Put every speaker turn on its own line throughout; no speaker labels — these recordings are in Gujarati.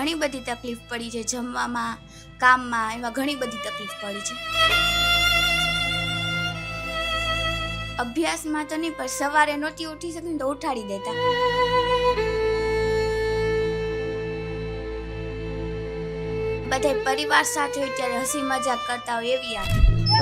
ઘણી બધી તકલીફ પડી છે જમવામાં, કામમાં એમાં ઘણી બધી તકલીફ પડી છે. અભ્યાસમાં તો નહીં, પણ સવારે નહોતી ઉઠી શકતી તો ઉઠાડી દેતા. બધે પરિવાર સાથે હોય ત્યારે હસી મજાક કરતા હોય એવી યાદ.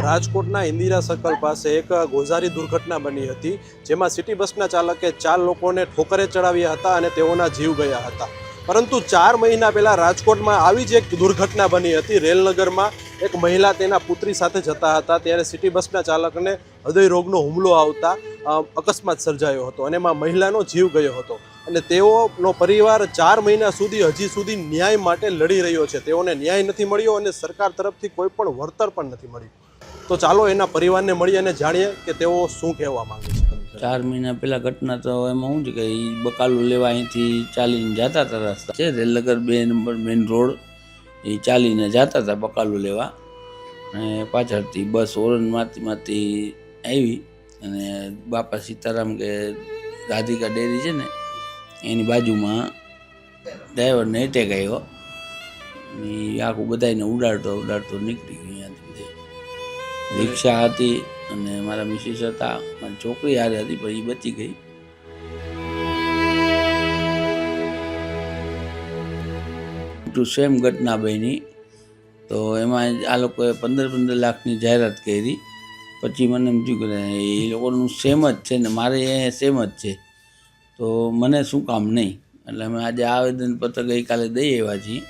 રાજકોટના ઇન્દિરા સર્કલ પાસે એક ગોઝારી દુર્ઘટના બની હતી, જેમાં સિટી બસના ચાલકે ચાર લોકોને ઠોકરે ચડાવ્યા હતા અને તેઓના જીવ ગયા હતા. પરંતુ ચાર મહિના પહેલા રાજકોટમાં આવી જ એક દુર્ઘટના બની હતી. રેલનગરમાં એક મહિલા તેના પુત્રી સાથે જતા હતા. ત્યારે સિટી બસના ચાલકને હૃદય રોગનો હુમલો આવતા અકસ્માત સર્જાયો હતો અને એમાં મહિલાનો જીવ ગયો હતો. અને તેઓનો પરિવાર ચાર મહિના સુધી હજી સુધી ન્યાય માટે લડી રહ્યો છે. તેઓને ન્યાય નથી મળ્યો અને સરકાર તરફથી કોઈ પણ વળતર પણ નથી મળ્યું. તો ચાલો એના પરિવારને મળી અને જાણીએ કે તેઓ શું કહેવા માગે છે.
ચાર મહિના પહેલાં ઘટના તો એમાં શું છે કે એ બકાલું લેવા અહીંથી ચાલીને જતા હતા રસ્તા. છે, રેલનગર બે નંબર મેઇન રોડ. એ ચાલીને જતા હતા બકાલું લેવા. અને પાછળથી બસ ઓરણમાંથી માંથી આવી અને બાપા સીતારામ કે રાધિકા ડેરી છે ને, એની બાજુમાં ડ્રાઈવરને એટેક આવ્યો. ઈ આખું બધાને ઉડાડતો ઉડાડતો નીકળી ગયો અહીંયાથી રિક્ષા હતી. અને મારા મિસિસ હતા, મારી છોકરી હારે હતી, પણ એ બચી ગઈ. ટુ સેમ ઘટના બની તો એમાં આ લોકોએ પંદર પંદર લાખની જાહેરાત કરી. પછી મને એમ થયું કે એ લોકોનું સેમ જ છે ને મારે એ સેમ જ છે. તો મને શું કામ નહીં? એટલે અમે આજે આવેદનપત્ર ગઈકાલે દઈ આવ્યા છીએ.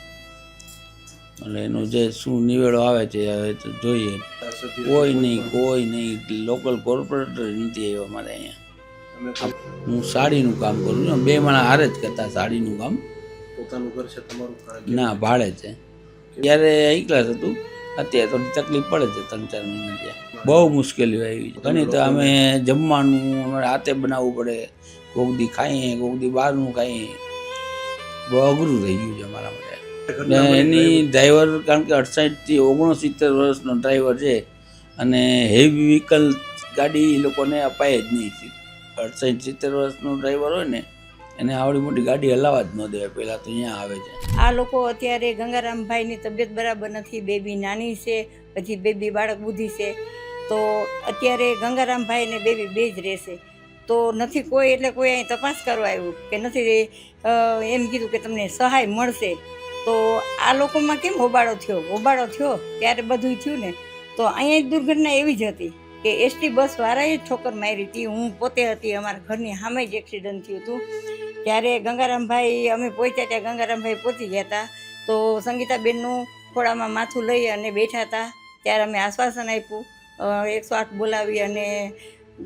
એટલે એનો જે શું નિવેડો આવે છે હવે તો જોઈએ. કોઈ નહીં કોઈ નહીં. લોકલ કોર્પોરેટર નથી આવ્યો અમારે અહીંયા. હું સાડીનું કામ કરું છું. બે માણા હારે જ કરતા સાડીનું કામ.
પોતાનું ઘર છે તમારું
ના ભાડે છે. ત્યારે એકલા જ હતું. અત્યારે થોડી તકલીફ પડે છે ત્રણ ચાર મહિના ત્યાં બહુ મુશ્કેલીઓ આવી છે. ઘણી તો અમે જમવાનું અમારે હાથે બનાવવું પડે. કોક દી ખાઈએ કોક દી બહારનું ખાઈએ. બહુ અઘરું થઈ ગયું છે અમારા માટે. ને એની ડ્રાઈવર કારણ કે અડસાઠથી ઓગણસિત્તેર વર્ષનો ડ્રાઈવર છે અને હેવી વ્હીકલ ગાડી એ લોકોને અપાય જ નહીં. અડસાઠ સિત્તેર વર્ષનો ડ્રાઈવર હોય ને એને આવડી મોટી ગાડી હલાવવા જ ન દે પહેલાં તો અહીંયા આવે છે.
આ લોકો અત્યારે ગંગારામભાઈની તબિયત બરાબર નથી. બેબી નાની છે પછી બેબી બાળક બુદ્ધિ છે. તો અત્યારે ગંગારામભાઈ ને બેબી બે જ રહેશે. તો નથી કોઈ એટલે કોઈ અહીં તપાસ કરવા આવ્યું કે નથી એમ કીધું કે તમને સહાય મળશે. તો આ લોકોમાં કેમ હોબાળો થયો? હોબાળો થયો ત્યારે બધું થયું ને. તો અહીંયા એક દુર્ઘટના એવી જ હતી કે એસટી બસ વાળાએ જ ઠોકર મારી હતી. હું પોતે હતી, અમારા ઘરની સામે જ એક્સિડન્ટ થયું હતું. ત્યારે ગંગારામભાઈ, અમે પહોંચ્યા ત્યાં ગંગારામભાઈ પહોંચી ગયા હતા. તો સંગીતાબેનનું ખોળામાં માથું લઈ અને બેઠા હતા. ત્યારે અમે આશ્વાસન આપ્યું. એકસો આઠ બોલાવી અને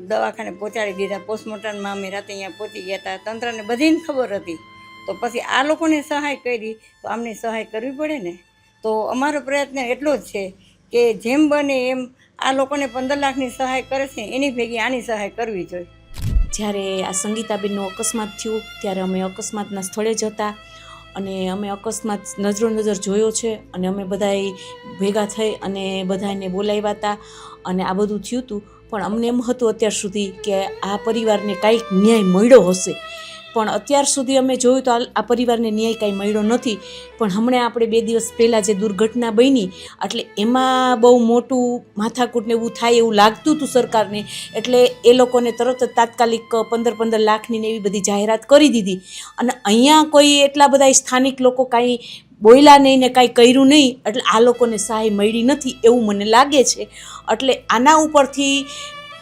દવાખાને પહોંચાડી દીધા. પોસ્ટમોર્ટમમાં અમે રાતે અહીંયા પહોંચી ગયા હતા. તંત્રને બધીને ખબર હતી. તો પછી આ લોકોને સહાય કરી, તો આમને સહાય કરવી પડે ને? તો અમારો પ્રયત્ન એટલો જ છે કે જેમ બને એમ આ લોકોને પંદર લાખની સહાય કરે છે, એની ભેગી આની સહાય કરવી જોઈએ.
જ્યારે આ સંગીતાબેનનું અકસ્માત થયું, ત્યારે અમે અકસ્માતના સ્થળે જતા અને અમે અકસ્માત નજરો નજર જોયો છે અને અમે બધાએ ભેગા થઈ અને બધાને બોલાવ્યા હતા અને આ બધું થયું હતું. પણ અમને એમ હતું અત્યાર સુધી કે આ પરિવારને કાંઈક ન્યાય મળ્યો હશે. પણ અત્યાર સુધી અમે જોયું તો આ પરિવારને ન્યાય કાંઈ મળ્યો નથી. પણ હમણાં આપણે બે દિવસ પહેલાં જે દુર્ઘટના બની, એટલે એમાં બહુ મોટું માથાકૂટને એવું થાય એવું લાગતું હતું સરકારને, એટલે એ લોકોને તરત જ તાત્કાલિક પંદર પંદર લાખની ને એવી બધી જાહેરાત કરી દીધી. અને અહીંયા કોઈ એટલા બધા સ્થાનિક લોકો કાંઈ બોલ્યા નહીં ને કાંઈ કર્યું નહીં, એટલે આ લોકોને સહાય મળી નથી એવું મને લાગે છે. એટલે આના ઉપરથી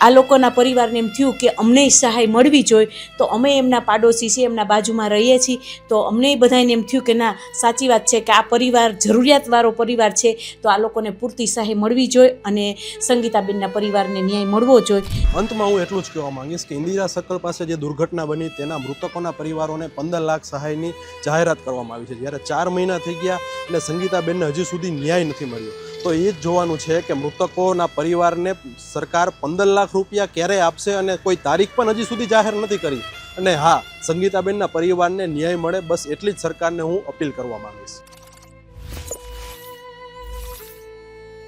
આ લોકોના પરિવારને એમ થયું કે અમને સહાય મળવી જોઈએ, તો અમે એમના પાડોશી છીએ, એમના બાજુમાં રહીએ છીએ, તો અમને બધાને એમ થયું કે ના, સાચી વાત છે કે આ પરિવાર જરૂરિયાતવાળો પરિવાર છે, તો આ લોકોને પૂરતી સહાય મળવી જોઈએ અને સંગીતાબેનના પરિવારને ન્યાય મળવો જોઈએ.
અંતમાં હું એટલું જ કહેવા માંગીશ કે ઇન્દિરા સર્કલ પાસે જે દુર્ઘટના બની તેના મૃતકોના પરિવારોને પંદર લાખ સહાયની જાહેરાત કરવામાં આવી છે. જ્યારે ચાર મહિના થઈ ગયા અને સંગીતાબેનને હજી સુધી ન્યાય નથી મળ્યો. તો એ જ જોવાનું છે કે મૃતકોના પરિવારને સરકાર પંદર લાખ રૂપિયા ક્યારે આપશે અને કોઈ તારીખ પણ હજી સુધી જાહેર નથી કરી. અને હા, સંગીતાબેનના પરિવારને ન્યાય મળે, બસ એટલી જ સરકારને હું અપીલ કરવા માંગીશ.